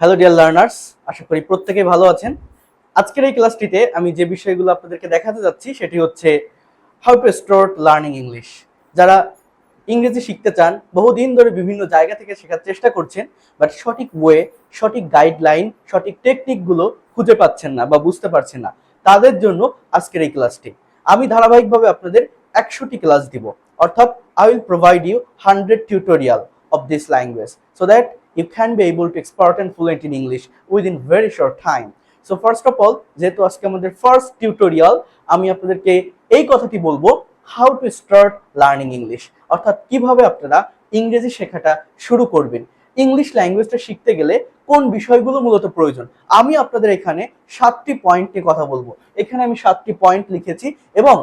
Hello dear learners আশা করি প্রত্যেকেই ভালো আছেন। আজকের এই ক্লাসটিতে আমি যে বিষয়গুলো আপনাদেরকে দেখাতে যাচ্ছি, সেটি হচ্ছে how to start learning English যারা ইংরেজি শিখতে চান, বহুদিন ধরে বিভিন্ন জায়গা থেকে শেখার চেষ্টা করছেন বাট সঠিক ওয়ে সঠিক গাইডলাইন সঠিক টেকনিকগুলো খুঁজে পাচ্ছেন না বা বুঝতে পারছেন না, তাদের জন্য আজকের এই ক্লাসটি। আমি ধারাবাহিকভাবে আপনাদের একশোটি ক্লাস দিব। অর্থাৎ I will provide you hundred tutorial of this language so that you can be able to expert and fluent in English within very short time. So first of all, যেহেতু আজকে আমাদের ফার্স্ট টিউটোরিয়াল আমি আপনাদেরকে এই কথাটি বলব how to start learning English অর্থাৎ কীভাবে আপনারা ইংরেজি শেখাটা শুরু করবেন। ইংলিশ ল্যাঙ্গুয়েজটা শিখতে গেলে কোন বিষয়গুলো মূলত প্রয়োজন? আমি আপনাদের এখানে সাতটি পয়েন্ট নিয়ে কথা বলব। এখানে আমি সাতটি পয়েন্ট লিখেছি এবং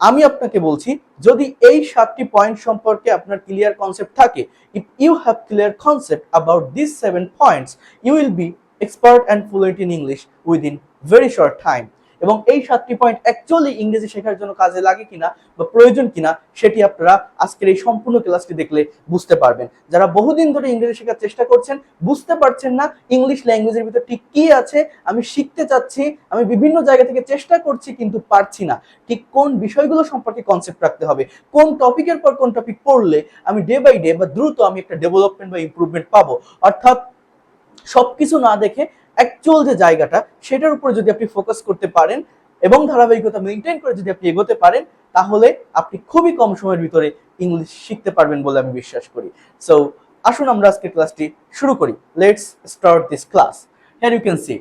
আমি আপনাকে বলছি, যদি এই সাতটি পয়েন্ট সম্পর্কে আপনার ক্লিয়ার কনসেপ্ট থাকে if you have clear concept about this seven points you will be expert and fluent in English within very short time এবং এই সাতটি পয়েন্ট অ্যাকচুয়ালি ইংরেজি শেখার জন্য কাজে লাগে কিনা বা প্রয়োজন কিনা, সেটি আপনারা আজকের এই সম্পূর্ণ ক্লাসটি দেখলে বুঝতে পারবেন। যারা বহুদিন ধরে ইংরেজি শেখার চেষ্টা করছেন, বুঝতে পারছেন না ইংলিশ ল্যাঙ্গুয়েজের ভিতর ঠিক কি আছে, আমি শিখতে চাচ্ছি, আমি বিভিন্ন জায়গা থেকে চেষ্টা করছি কিন্তু পারছি না। ঠিক কোন বিষয়গুলো সম্পর্কে কনসেপ্ট রাখতে হবে, কোন টপিকের পর কোন টপিক পড়লে আমি ডে বাই ডে বা দ্রুত আমি একটা ডেভেলপমেন্ট বা ইমপ্রুভমেন্ট পাবো। অর্থাৎ সবকিছু না দেখে অ্যাকচুয়াল যে জায়গাটা, সেটার উপরে যদি আপনি ফোকাস করতে পারেন এবং ধারাবাহিকতা মেনটেন করে যদি আপনি এগোতে পারেন, তাহলে আপনি খুবই কম সময়ের ভিতরে ইংলিশ শিখতে পারবেন বলে আমি বিশ্বাস করি। সো আসুন আমরা আজকে ক্লাসটি শুরু করি। Let's start this class here you can see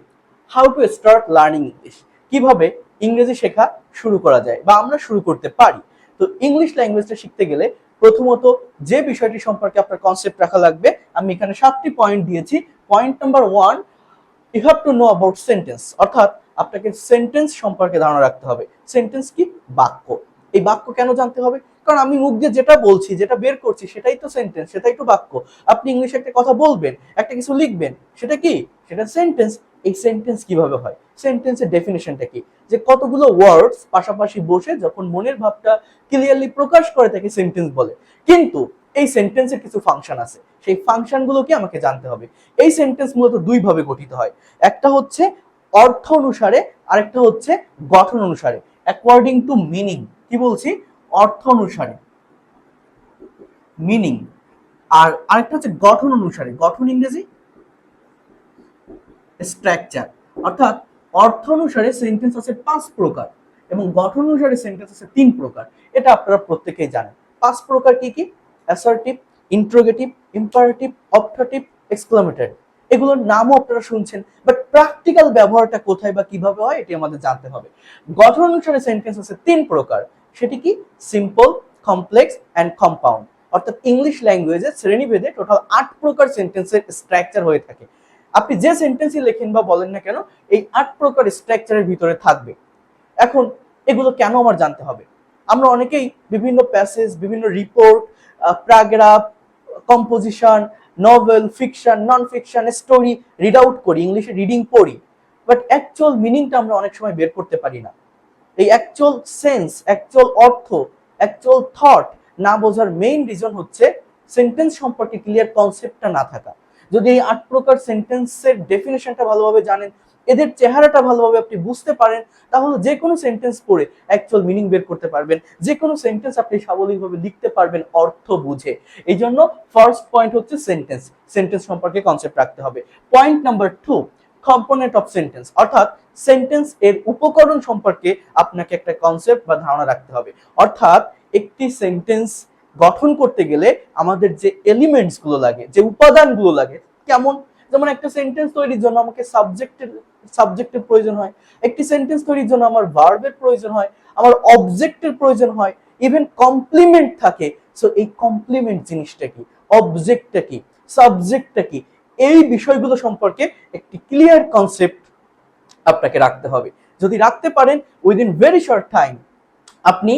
how to start learning English কীভাবে ইংরেজি শেখা শুরু করা যায় বা আমরা শুরু করতে পারি। তো ইংলিশ ল্যাঙ্গুয়েজটা শিখতে গেলে প্রথমত যে বিষয়টি সম্পর্কে আপনার কনসেপ্ট রাখা লাগবে, আমি এখানে সাতটি পয়েন্ট দিয়েছি। Point number one you have to know about sentence অর্থাৎ আপনাকে সেন্টেন্স সম্পর্কে ধারণা রাখতে হবে। সেন্টেন্স কি? বাক্য। এই বাক্য কেন জানতে হবে? কারণ আমি মুখ দিয়ে যেটা বলছি, যেটা বের করছি, সেটাই তো সেন্টেন্স সেটাই তো বাক্য। আপনি ইংলিশে একটা কথা বলবেন, একটা কিছু লিখবেন, সেটা কি? সেটা সেন্টেন্স এই সেন্টেন্স কীভাবে হয়? সেন্টেন্সের ডেফিনেশনটা কি? যে কতগুলো ওয়ার্ডস পাশাপাশি বসে যখন মনের ভাবটা ক্লিয়ারলি প্রকাশ করে, তাকে সেন্টেন্স বলে। কিন্তু এই সেন্টেন্সের কিছু ফাংশন আছে। সেই ফাংশনগুলোকে আমাকে জানতে হবে। এই সেন্টেন্স মূলত দুই ভাবে গঠিত হয়। একটা হচ্ছে অর্থ অনুসারে, আরেকটা হচ্ছে গঠন অনুসারে। অ্যাকর্ডিং টু মিনিং কি বলছি? অর্থ অনুসারে। মিনিং আর আরেকটা হচ্ছে গঠন অনুসারে। গঠন ইংরেজি? স্ট্রাকচার অর্থাৎ অর্থ অনুসারে সেন্টেন্স আছে পাঁচ প্রকার এবং গঠন অনুসারে সেন্টেন্স আছে তিন প্রকার। এটা আপনারা প্রত্যেকেই জানেন। পাঁচ প্রকার কি কি? Assertive interrogative imperative optative exclamatory এগুলোর নামও আপনারা শুনছেন বাট প্র্যাকটিক্যাল ব্যবহারটা কোথায় বা কীভাবে হয় এটি আমাদের জানতে হবে। গঠন অনুসারে সেন্টেন্স আছে তিন প্রকার। সেটি কি? সিম্পল কমপ্লেক্স অ্যান্ড কম্পাউন্ড অর্থাৎ ইংলিশ ল্যাঙ্গুয়েজে শ্রেণীভেদে টোটাল আট প্রকার সেন্টেন্সের স্ট্রাকচার হয়ে থাকে। আপনি যে সেন্টেন্সই লেখেন বা বলেন না কেন, এই আট প্রকার স্ট্রাকচারের ভিতরে থাকবে। এখন এগুলো কেন আমার জানতে হবে? আমরা অনেকেই বিভিন্ন প্যাসেজ বিভিন্ন report paragraph, composition, novel, fiction non fiction story read out করি, ইংলিশে রিডিং পড়ি। বাট অ্যাকচুয়াল মিনিংটা আমরা অনেক সময় বের করতে পারি না। এই অ্যাকচুয়াল সেন্স অ্যাকচুয়াল অর্থ অ্যাকচুয়াল থট না বোঝার মেইন রিজন হচ্ছে সেন্টেন্স সম্পর্কে ক্লিয়ার কনসেপ্টটা না থাকা। যদি এই আট প্রকার সেন্টেন্সের ডেফিনেশনটা ভালোভাবে জানেন এদের চেহারাটা ভালোভাবে আপনি বুঝতে পারেন, তাহলে যে কোনো সেন্টেন্স পড়ে অ্যাকচুয়াল মিনিং বের করতে পারবেন, যে কোনো সেন্টেন্স আপনি সাবলীলভাবে লিখতে পারবেন অর্থ বুঝে। এই জন্য ফার্স্ট পয়েন্ট হচ্ছে সেন্টেন্স সেন্টেন্স সম্পর্কে কনসেপ্ট রাখতে হবে। Point number two component of sentence অর্থাৎ সেন্টেন্স এর উপকরণ সম্পর্কে আপনাকে একটা কনসেপ্ট বা ধারণা রাখতে হবে। অর্থাৎ একটি সেন্টেন্স গঠন করতে গেলে আমাদের যে এলিমেন্টসগুলো লাগে, যে উপাদানগুলো লাগে, কেমন? যেমন একটা সেন্টেন্স তৈরির জন্য আমাকে সাবজেক্টের সাবজেক্টের প্রয়োজন হয়। একটি সেন্টেন্স তৈরির জন্য আমার ভার্বের প্রয়োজন হয়, আমার অবজেক্টের প্রয়োজন হয় ইভেন কমপ্লিমেন্ট থাকে। সো এই কমপ্লিমেন্ট জিনিসটা কি? অবজেক্টটা কি? সাবজেক্টটা কি? এই বিষয়গুলো সম্পর্কে একটি ক্লিয়ার কনসেপ্ট আপনাকে রাখতে হবে। যদি রাখতে পারেন উইদিন ভেরি শর্ট টাইম আপনি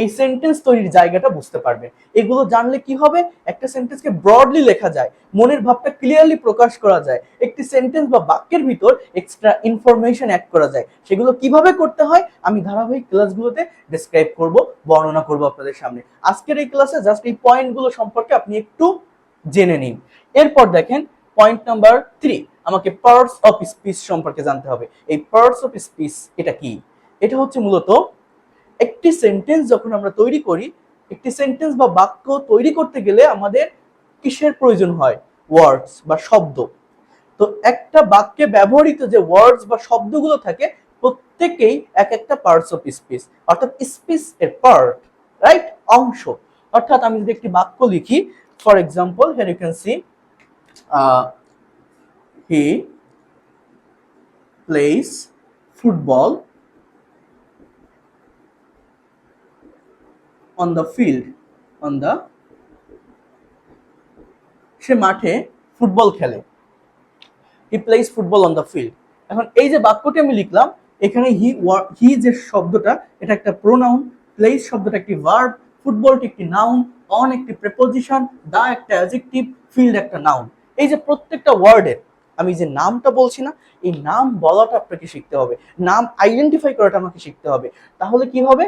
এই সেন্টেন্স তৈরির জায়গাটা বুঝতে পারবে। এগুলো জানলে কি হবে? একটা সেন্টেন্সকে ব্রডলি লেখা যায়, মনের ভাবটা ক্লিয়ারলি প্রকাশ করা যায়, একটি সেন্টেন্স বা বাক্যের ভিতর এক্সট্রা ইনফরমেশন অ্যাড করা যায়। সেগুলো কীভাবে করতে হয়? আমি ধারাবাহিক ক্লাসগুলোতে ডিসক্রাইব করব, বর্ণনা করব আপনাদের সামনে। আজকের এই ক্লাসে জাস্ট এই পয়েন্টগুলো সম্পর্কে আপনি একটু জেনে নিন। এরপর দেখেন পয়েন্ট নাম্বার থ্রি আমাকে পার্টস অফ স্পিচ সম্পর্কে জানতে হবে। এই পার্টস অফ স্পিচ এটা কি? এটা হচ্ছে মূলত একটি সেন্টেন্স যখন আমরা তৈরি করি, একটি সেন্টেন্স বা বাক্য তৈরি করতে গেলে আমাদের কিসের প্রয়োজন হয়? ওয়ার্ডস বা শব্দ। তো একটা বাক্যে ব্যবহৃত যে ওয়ার্ডস বা শব্দগুলো থাকে, প্রত্যেকেই এক একটা পার্টস অফ স্পিচ অর্থাৎ স্পিচ এর পার্ট রাইট অংশ। অর্থাৎ আমি যদি একটি বাক্য লিখি for example here you can see he plays football on the field on the সে মাঠে ফুটবল খেলে। He plays football on the field এখন এই যে বাক্যটি আমি লিখলাম, এখানে হি হি যে শব্দটা, এটা একটা প্রোনাউন প্লেস শব্দটা একটি ভার্ব ফুটবলটি একটি নাউন অন একটি প্রেপোজিশন দা একটা অ্যাজেক্টিভ ফিল্ড একটা নাউন এই যে প্রত্যেকটা ওয়ার্ডের আমি যে নামটা বলছি না, এই নাম বলাটা আপনাকে শিখতে হবে। নাম আইডেন্টিফাই করাটা আমাকে শিখতে হবে। তাহলে কি হবে?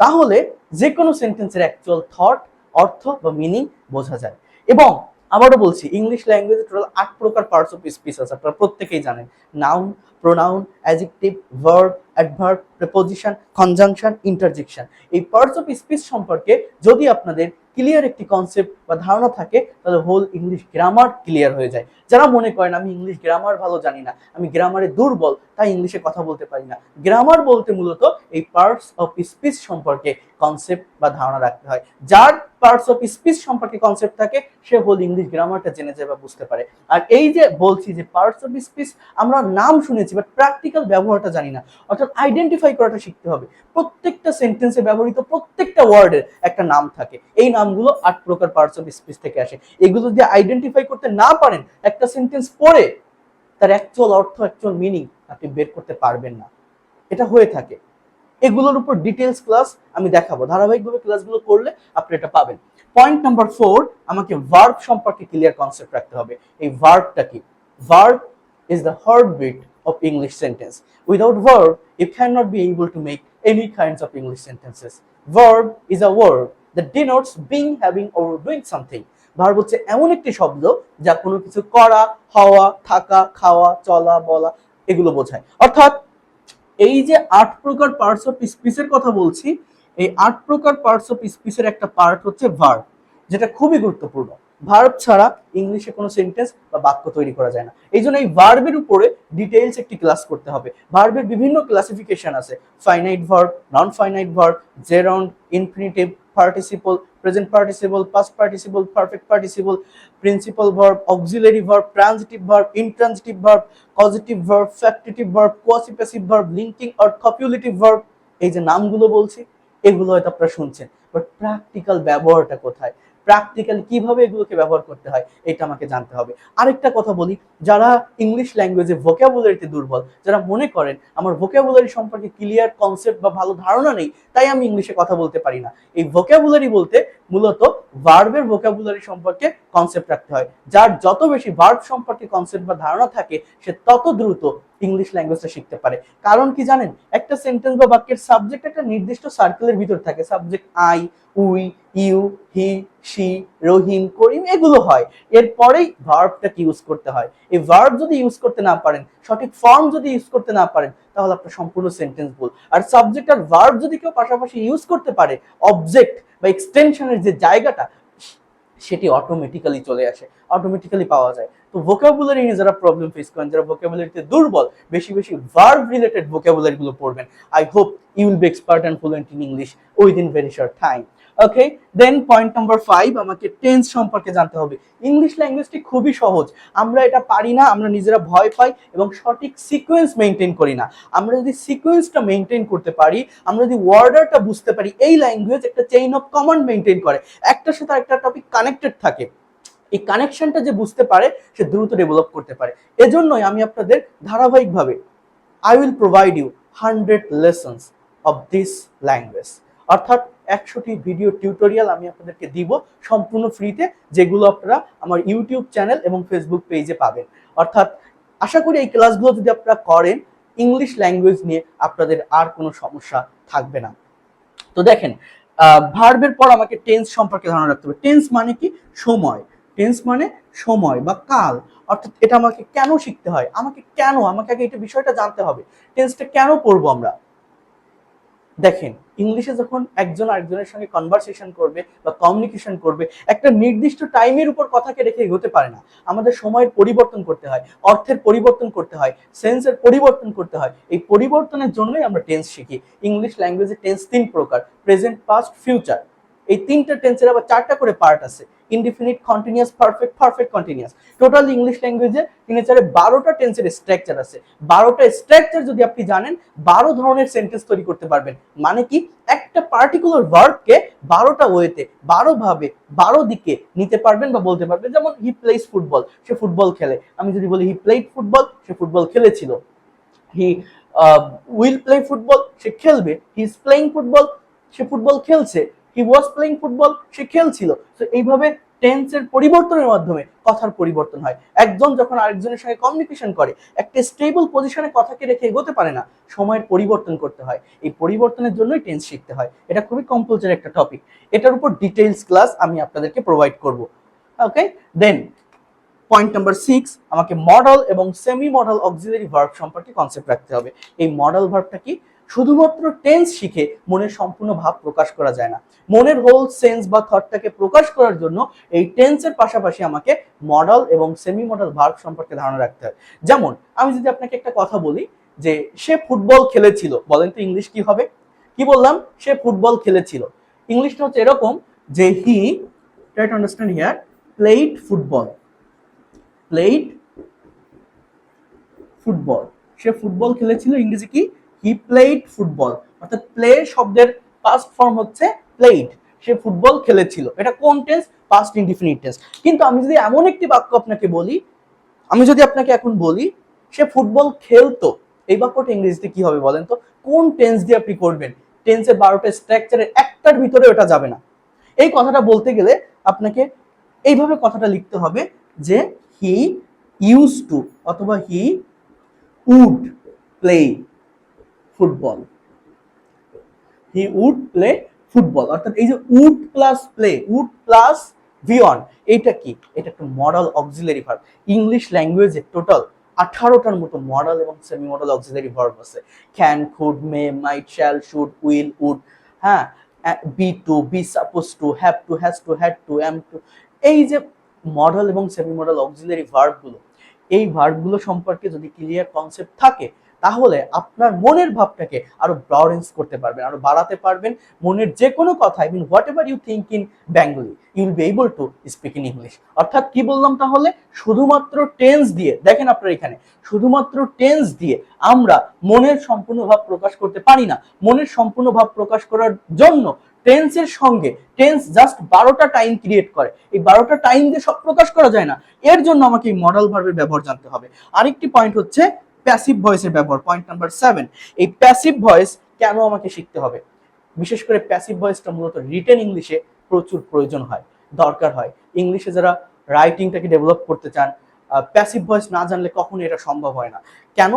তাহলে যে কোনো সেন্টেন্সের অ্যাকচুয়াল থট অর্থ বা মিনিং বোঝা যায়। এবং আবারও বলছি ইংলিশ ল্যাঙ্গুয়েজে টোটাল আট প্রকার পার্টস অফ স্পিচ আছে, আপনারা প্রত্যেকেই জানেন। Noun pronoun adjective verb adverb preposition conjunction interjection এই পার্টস অফ স্পিচ সম্পর্কে যদি আপনাদের ক্লিয়ার একটি কনসেপ্ট বা ধারণা থাকে, তাহলে হোল ইংলিশ গ্রামার ক্লিয়ার হয়ে যায়। যারা মনে করেন, আমি ইংলিশ গ্রামার ভালো জানি না, আমি গ্রামারে দুর্বল তাই ইংলিশে কথা বলতে পারি না। গ্রামার বলতে মূলত এই পার্টস অফ স্পিচ সম্পর্কে কনসেপ্ট বা ধারণা রাখতে হয়, যার পার্টস অফ স্পিচ সম্পর্কে কনসেপ্ট থাকে, সে হোল ইংলিশ গ্রামারটা জেনে যায় বা বুঝতে পারে। আর এই যে বলছি যে পার্টস অফ স্পিচ আমরা নাম শুনেছি বাট প্র্যাকটিক্যাল ব্যবহারটা জানি না। অর্থাৎ আইডেন্টিফাই করাটা শিখতে হবে। প্রত্যেকটা সেন্টেন্সে ব্যবহৃত প্রত্যেকটা ওয়ার্ডের একটা নাম থাকে। এই নামগুলো আট প্রকার পার্টস অফ স্পিচ থেকে আসে। এগুলো যদি আইডেন্টিফাই করতে না পারেন, একটা সেন্টেন্স পড়ে, তার অ্যাকচুয়াল অর্থ অ্যাকচুয়াল মিনিং আপনি বের করতে পারবেন না। এটা হয়ে থাকে। এগুলোর উপর ডিটেলস ক্লাস আমি দেখাবো। ধারাবাহিক ধারাবাহিকভাবে ক্লাসগুলো করলে আপনি এটা পাবেন। পয়েন্ট নাম্বার ফোর আমাকে ভার্ব সম্পর্কে ক্লিয়ার কনসেপ্ট রাখতে হবে। এই ভার্বটা কি? Verb is the hard beat of English sentence without verb you can not be able to make any kinds of English sentences verb is a word the denotes being having or doing something verb হচ্ছে এমন একটি শব্দ যা কোনো কিছু করা, হওয়া, থাকা, খাওয়া, চলা, বলা, এগুলো বোঝায়। অর্থাৎ এই যে আট প্রকার পার্টস অফ স্পিচের কথা বলছি, এই আট প্রকার পার্টস অফ স্পিচের একটা পার্ট হচ্ছে ভার্ব যেটা খুবই গুরুত্বপূর্ণ। ভার্ব ছাড়া ইংলিশে কোনো সেন্টেন্স বা বাক্য তৈরি করা যায় না। এই জন্য এই ভার্বের উপরে ডিটেইলস একটি ক্লাস করতে হবে। ভার্বের বিভিন্ন ক্লাসিফিকেশন আছে। Finite verb non finite verb gerund infinitive participle present participle past participle perfect participle principal verb auxiliary verb transitive verb intransitive verb positive verb factitive verb quasi passive verb linking or copulative verb এই যে নামগুলো বলছি, এগুলো হয়তো আপনারা শুনছেন but practical ব্যবহারটা কোথায়? প্র্যাকটিক্যালি কীভাবে এগুলোকে ব্যবহার করতে হয়, এটা আমাকে জানতে হবে। আরেকটা কথা বলি, যারা ইংলিশ ল্যাঙ্গুয়েজে ভোকাবুলারিতে দুর্বল, যারা মনে করেন আমার ভোকাবুলারি সম্পর্কে ক্লিয়ার কনসেপ্ট বা ভালো ধারণা নেই, তাই আমি ইংলিশে কথা বলতে পারি না। এই ভোকাবুলারি বলতে মূলত ভার্বের ভোকাবুলারি সম্পর্কে কনসেপ্ট রাখতে হয়। যার যত বেশি ভার্ব সম্পর্কে কনসেপ্ট বা ধারণা থাকে, সে তত দ্রুত ইংলিশ ল্যাঙ্গুয়েজটা শিখতে পারে। কারণ কি জানেন? একটা সেন্টেন্স বা বাক্যের সাবজেক্ট একটা নির্দিষ্ট সার্কেলের ভিতর থাকে। Subject I we you he she Rahim, Karim, এগুলো হয়। এরপরেই ভার্বটাকে ইউজ করতে হয়। এই ভার্ব যদি ইউজ করতে না পারেন, সঠিক ফর্ম যদি ইউজ করতে না পারেন, তাহলে আপনার সম্পূর্ণ সেন্টেন্স ভুল। আর সাবজেক্ট আর ভার্ব যদি কেউ পাশাপাশি ইউজ করতে পারে অবজেক্ট বা এক্সটেনশনের যে জায়গাটা সেটি অটোমেটিক্যালি চলে আসে অটোমেটিক্যালি পাওয়া যায়। তো ভোকাবুলারি নিয়ে যারা প্রবলেম ফেস করেন, যারা ভোকাবুলারিতে দুর্বল, বেশি বেশি ভার্ব রিলেটেড ভোকাবুলারিগুলো পড়বেন। I hope you'll be expert and fluent in English within very short time okay then point number five আমাকে টেন্স সম্পর্কে জানতে হবে। ইংলিশ ল্যাঙ্গুয়েজটি খুবই সহজ। আমরা এটা পারি না, আমরা নিজেরা ভয় পাই এবং সঠিক সিকোয়েন্স মেনটেন করি না। আমরা যদি সিকোয়েন্সটা মেনটেন করতে পারি, আমরা যদি ওয়ার্ডারটা বুঝতে পারি, এই ল্যাঙ্গুয়েজ একটা চেইন অফ কমান্ড মেনটেন করে। একটার সাথে একটা টপিক কানেক্টেড থাকে। এই কানেকশনটা যে বুঝতে পারে, সে দ্রুত ডেভেলপ করতে পারে। এজন্যই আমি আপনাদের ধারাবাহিকভাবে I will provide you hundred lessons of this language অর্থাৎ একশোটি ভিডিও টিউটোরিয়াল আমি আপনাদেরকে দিব সম্পূর্ণ ফ্রিতে, যেগুলো আপনারা আমার ইউটিউব চ্যানেল এবং ফেসবুক পেজে পাবেন। অর্থাৎ আশা করি এই ক্লাসগুলো যদি আপনারা করেন, ইংলিশ ল্যাঙ্গুয়েজ নিয়ে আপনাদের আর কোনো সমস্যা থাকবে না। তো দেখেন ভার্বের পর আমাকে টেন্স সম্পর্কে ধারণা রাখতে হবে। টেন্স মানে কি? সময়। টেন্স মানে সময় বা কাল। অর্থাৎ এটা আমাকে কেন শিখতে হয়? আমাকে কেন? আমাকে আগে এটা বিষয়টা জানতে হবে। টেন্সটা কেন পড়ব আমরা? দেখেন, ইংলিশে যখন একজন আরেকজনের সঙ্গে কনভারসেশন করবে বা কমিউনিকেশন করবে, একটা নির্দিষ্ট টাইমের উপর কথাকে রেখে এগোতে পারে না। আমাদের সময়ের পরিবর্তন করতে হয়, অর্থের পরিবর্তন করতে হয় সেন্সের পরিবর্তন করতে হয়। এই পরিবর্তনের জন্যই আমরা টেন্স শিখি। ইংলিশ ল্যাঙ্গুয়েজে টেন্স তিন প্রকার প্রেজেন্ট পাস্ট ফিউচার এই তিনটা টেন্সের আবার চারটা করে পার্ট আছে। Indefinite continuous perfect perfect continuous total English ল্যাঙ্গুয়েজে নেচারে বারোটা টেন্সের স্ট্রাকচার আছে। বারোটা স্ট্রাকচার যদি আপনি জানেন, বারো ধরনের সেন্টেন্স তৈরি করতে পারবেন। মানে কি? একটা পার্টিকুলার ভার্বকে বারোটা ওয়েতে বারো ভাবে, বারো দিকে নিতে পারবেন বা বলতে পারবেন। যেমন হি প্লেস ফুটবল সে ফুটবল খেলে। আমি যদি বলি হি প্লেড ফুটবল সে ফুটবল খেলেছিল। হি উইল প্লে ফুটবল সে খেলবে। হি ইজ প্লেইং ফুটবল সে ফুটবল খেলছে। হি ওয়াজ প্লেইং ফুটবল সে খেলছিল। তো এইভাবে টেন্সের পরিবর্তনের মাধ্যমে কথার পরিবর্তন হয়। একজন যখন আরেকজনের সঙ্গে কমিউনিকেশন করে, একটা স্টেবল পজিশনে কথাকে রেখে এগোতে পারে না, সময়ের পরিবর্তন করতে হয়। এই পরিবর্তনের জন্যই টেন্স শিখতে হয়। এটা খুবই কম্পালসারি একটা টপিক এটার উপর ডিটেইলস ক্লাস আমি আপনাদেরকে প্রোভাইড করব। Okay then point number six আমাকে মডেল এবং সেমি মডেল অক্সিলারি ভার্ব সম্পর্কে কনসেপ্ট রাখতে হবে। এই মডেল ভার্বটা কি? শুধুমাত্র টেন্স শিখে মনের সম্পূর্ণ ভাব প্রকাশ করা যায় না। মনের হোল সেন্স বা থটটাকে প্রকাশ করার জন্য এই টেন্সের পাশাপাশি আমাকে মডেল এবং সেমি মডেল ভার্ব সম্পর্কে ধারণা রাখতে হয়। যেমন, আমি যদি আপনাকে একটা কথা বলি যে, সে ফুটবল খেলেছিল, বলেন তো ইংলিশ কি হবে? কি বললাম? সে ফুটবল খেলেছিল। ইংলিশটা হচ্ছে এরকম যে he try to understand here played football played football say football খেলেছিল, ইংরেজি কি? হি প্লেড ফুটবল অর্থাৎ প্লে শব্দের পাস্ট ফর্ম হচ্ছে প্লেড সে ফুটবল খেলেছিল। এটা কোন টেন্স পাস্ট ইনডিফিনিট টেন্স কিন্তু আমি যদি এমন একটি বাক্য আপনাকে বলি, আমি যদি আপনাকে এখন বলি, সে ফুটবল খেলতো। এই বাক্যটা ইংরেজিতে কি হবে বলেন তো? কোন টেন্স দিয়ে আপনি করবেন? টেন্সের বারোটা স্ট্রাকচারের একটার ভিতরে ওটা যাবে না। এই কথাটা বলতে গেলে আপনাকে এইভাবে কথাটা লিখতে হবে যে হি ইউজ টু অথবা he would play football. He would play football অর্থাৎ এই যে would plus play would plus V one এটা কি? এটা একটা মডেল অক্সিলারি ভার্ব ইংলিশ ল্যাঙ্গুয়েজে টোটাল আঠারোটার মতো মডেল এবং সেমি মডেল অক্সিলারি ভার্ব আছে। Can could may might shall should will would হ্যাঁ? Be to be suppose to have to has to had to am to এই যে model এবং semi modal auxiliary ভার্বগুলো এই ভার্বগুলো সম্পর্কে যদি ক্লিয়ার কনসেপ্ট থাকে তাহলে আপনার মনের ভাবটাকে আরও ব্রডেন্স করতে পারবেন, আরও বাড়াতে পারবেন মনের যে কোনো কথা I mean whatever you think in Bengali you will be able to speak in English অর্থাৎ কি বললাম তাহলে? শুধুমাত্র টেন্স দিয়ে, দেখেন আপনার এখানে, শুধুমাত্র টেন্স দিয়ে আমরা মনের সম্পূর্ণ ভাব প্রকাশ করতে পারি না। মনের সম্পূর্ণ ভাব প্রকাশ করার জন্য টেন্সের সঙ্গে টেন্স জাস্ট বারোটা টাইম ক্রিয়েট করে। এই বারোটা টাইম দিয়ে সব প্রকাশ করা যায় না। এর জন্য আমাকে এই মডেল ভার্বের ব্যবহার জানতে হবে। আরেকটি পয়েন্ট হচ্ছে প্যাসিভ ভয়েসের ব্যবহার পয়েন্ট নাম্বার সেভেন এই প্যাসিভ ভয়েস কেন আমাকে শিখতে হবে? বিশেষ করে প্যাসিভ ভয়েসটা মূলত রিটেন ইংলিশে প্রচুর প্রয়োজন হয়, দরকার হয়। ইংলিশে যারা রাইটিংটাকে ডেভেলপ করতে চান প্যাসিভ ভয়েস না জানলে কখনো এটা সম্ভব হয় না। কেন?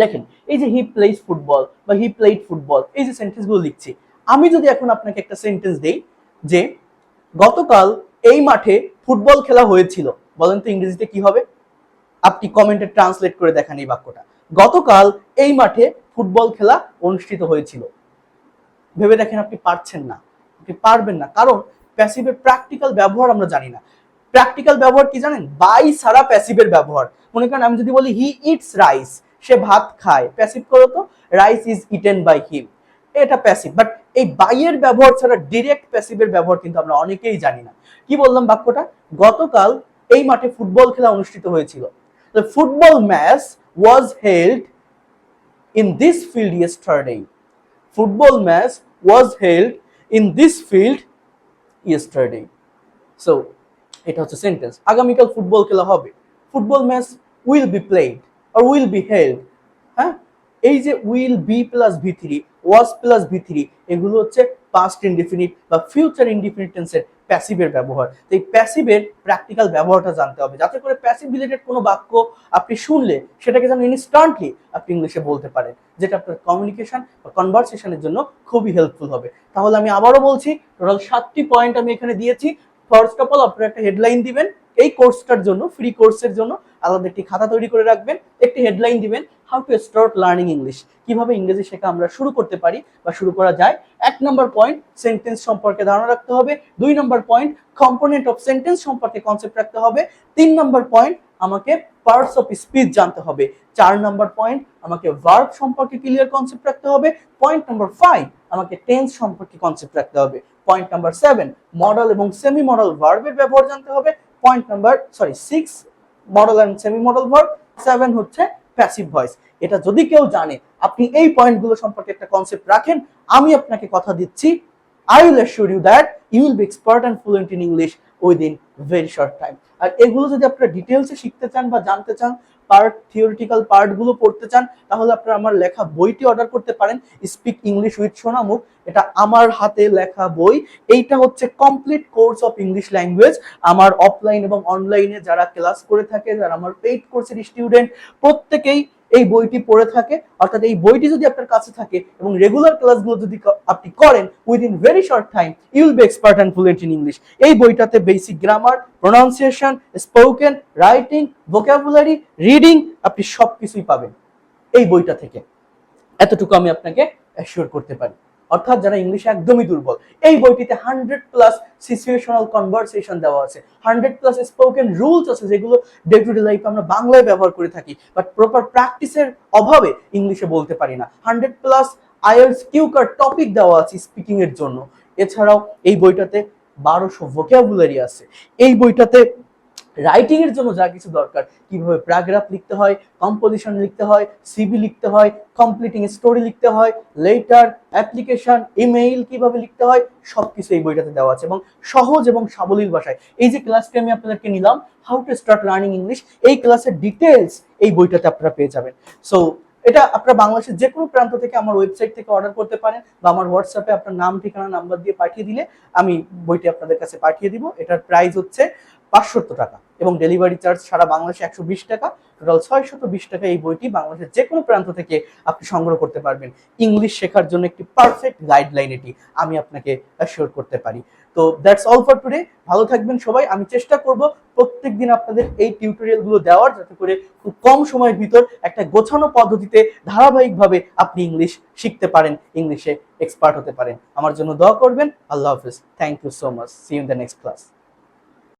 দেখেন, এই যে হি প্লেস ফুটবল বা হি প্লেড ফুটবল এই যে সেন্টেন্সগুলো লিখছি, আমি যদি এখন আপনাকে একটা সেন্টেন্স দেই যে, গতকাল এই মাঠে ফুটবল খেলা হয়েছিল, বলেন তো ইংরেজিতে কি হবে? আপনি কমেন্টে ট্রান্সলেট করে দেখান এই বাক্যটা। গতকাল এই মাঠে ফুটবল খেলা অনুষ্ঠিত হয়েছিল। ভেবে দেখেন আপনি পারছেন না। আপনি পারবেন না। কারণ প্যাসিভের প্র্যাকটিক্যাল ব্যবহার আমরা জানি না। প্র্যাকটিক্যাল ব্যবহার কি জানেন? বাই সারা প্যাসিভের ব্যবহার। মনে করেন আমি যদি বলি, হি ইটস রাইস, সে ভাত খায়। প্যাসিভ করো তো, rice is eaten by him. এটা প্যাসিভ। বাট এই বাইয়ের ব্যবহার ছাড়া ডিরেক্ট প্যাসিভের ব্যবহার কিন্তু আমরা অনেকেই জানি না। কি বললাম বাক্যটা? গতকাল এই মাঠে ফুটবল খেলা অনুষ্ঠিত হয়েছিল। The football match was held in this field yesterday. Football match was held in this field yesterday. So, এটা হচ্ছে সেন্টেন্স আগামীকাল ফুটবল খেলা হবে football match will be played R will be held হ্যাঁ এই যে will be plus V three was plus V three এগুলো হচ্ছে পাস্ট ইনডিফিনিট বা ফিউচার ইনডিফিনিট টেন্সের প্যাসিভের ব্যবহার। তো এই প্যাসিভের প্র্যাকটিক্যাল ব্যবহারটা জানতে হবে। যাতে করে প্যাসিভ রিলেটেড কোনো বাক্য আপনি শুনলে সেটাকে যেন ইনস্ট্যান্টলি আপনি ইংলিশে বলতে পারেন, যেটা আপনার কমিউনিকেশন বা কনভারসেশনের জন্য খুবই হেল্পফুল হবে। তাহলে আমি আবারও বলছি টোটাল সাতটি পয়েন্ট আমি এখানে দিয়েছি। ফার্স্ট অফ অল আপনারা একটা হেডলাইন দিবেন। এই কোর্সটার জন্য ফ্রি কোর্সের জন্য আলাদা একটি খাতা তৈরি করে রাখবেন, একটি হেডলাইন দিবেন how to start learning English কীভাবে ইংরেজি শেখা আমরা শুরু করতে পারি বা শুরু করা যায়। এক নম্বর পয়েন্ট সেন্টেন্স সম্পর্কে ধারণা রাখতে হবে। দুই নম্বর পয়েন্ট কম্পোনেন্ট অফ সেন্টেন্স সম্পর্কে কনসেপ্ট রাখতে হবে। তিন নম্বর পয়েন্ট আমাকে পার্টস অফ স্পিচ জানতে হবে। চার নম্বর পয়েন্ট আমাকে ভার্ব সম্পর্কে ক্লিয়ার কনসেপ্ট রাখতে হবে। পয়েন্ট নম্বর ফাইভ আমাকে টেন্স সম্পর্কে কনসেপ্ট রাখতে হবে। পয়েন্ট নাম্বার সেভেন মডেল এবং সেমি মডেল ভার্বের ব্যবহার জানতে হবে। Point number sorry six modal and semi modal verb seven হচ্ছে প্যাসিভ ভয়েস এটা যদি কেউ জানে, আপনি এই পয়েন্টগুলো সম্পর্কে একটা কনসেপ্ট রাখেন, আমি আপনাকে কথা দিচ্ছি I will assure you that you will be expert and fluent in English within very short time আর এগুলো যদি আপনারা ডিটেলসে শিখতে চান বা জানতে চান পার্ট থিওরিটিক্যাল পার্টগুলো পড়তে চান, তাহলে আপনারা আমার লেখা বইটি অর্ডার করতে পারেন। স্পিক ইংলিশ উইথ সোনামুখ এটা আমার হাতে লেখা বই। এইটা হচ্ছে complete course of English language আমার অফলাইন এবং অনলাইনে যারা ক্লাস করে থাকে, যারা আমার পেইড কোর্সের স্টুডেন্ট প্রত্যেকেই এই বইটি পড়ে থাকে, অর্থাৎ এই বইটি যদি আপনার কাছে থাকে এবং রেগুলার ক্লাসগুলো যদি আপনি করেন within very short time you'll be expert and fluent in English এই বইটাতে basic grammar pronunciation spoken writing vocabulary reading আপনি সব কিছুই পাবেন এই বইটা থেকে। এতটুকু আমি আপনাকে অ্যাসিওর করতে পারি। অর্থাৎ যারা ইংলিশে একদমই দুর্বল। এই বইটিতে হান্ড্রেড প্লাস সিচুয়েশনাল কনভারসেশন দেওয়া আছে। হান্ড্রেড প্লাস স্পোকেন রুলস আছে যেগুলো ডে টু ডে লাইফে আমরা বাংলায় ব্যবহার করে থাকি। বাট প্রপার প্র্যাকটিসের অভাবে ইংলিশে বলতে পারি না। Hundred plus IELTS cue card topic দেওয়া আছে স্পিকিং এর জন্য। এছাড়াও এই বইটাতে বারোশো ভোকাবুলারি আছে। এই বইটাতে রাইটিং এর জন্য যা কিছু দরকার, কীভাবে প্যারাগ্রাফ লিখতে হয় কম্পোজিশন লিখতে হয় সিবি লিখতে হয় কমপ্লিটিং স্টোরি লিখতে হয় লেটার অ্যাপ্লিকেশন ইমেইল কীভাবে লিখতে হয়, সবকিছু এই বইটাতে দেওয়া আছে এবং সহজ এবং সাবলীল ভাষায়। এই যে ক্লাসটি আমি আপনাদেরকে নিলাম how to start learning English এই ক্লাসের ডিটেলস এই বইটাতে আপনারা পেয়ে যাবেন। সো এটা আপনারা বাংলাদেশের যে কোনো প্রান্ত থেকে আমার ওয়েবসাইট থেকে অর্ডার করতে পারেন বা আমার হোয়াটসঅ্যাপে আপনার নাম, ঠিকানা নাম্বার দিয়ে পাঠিয়ে দিলে আমি বইটি আপনাদের কাছে পাঠিয়ে দিব। এটার প্রাইস হচ্ছে পাঁচশত টাকা এবং ডেলিভারি চার্জ সারা বাংলাদেশে একশো বিশ টাকা। টোটাল ছয়শত বিশ টাকা এই বইটি বাংলাদেশের যে কোনো প্রান্ত থেকে আপনি সংগ্রহ করতে পারবেন। ইংলিশ শেখার জন্য একটি পারফেক্ট গাইডলাইন এটি আমি আপনাকে অ্যাসিওর করতে পারি। তো দ্যাটস অল ফর টুডে ভালো থাকবেন সবাই। আমি চেষ্টা করব প্রত্যেকদিন আপনাদের এই টিউটোরিয়ালগুলো দেওয়ার যাতে করে খুব কম সময়ের ভিতর একটা গোছানো পদ্ধতিতে ধারাবাহিকভাবে আপনি ইংলিশ শিখতে পারেন ইংলিশে এক্সপার্ট হতে পারেন। আমার জন্য দোয়া করবেন। আল্লাহ হাফিজ। Thank you so much see in the next class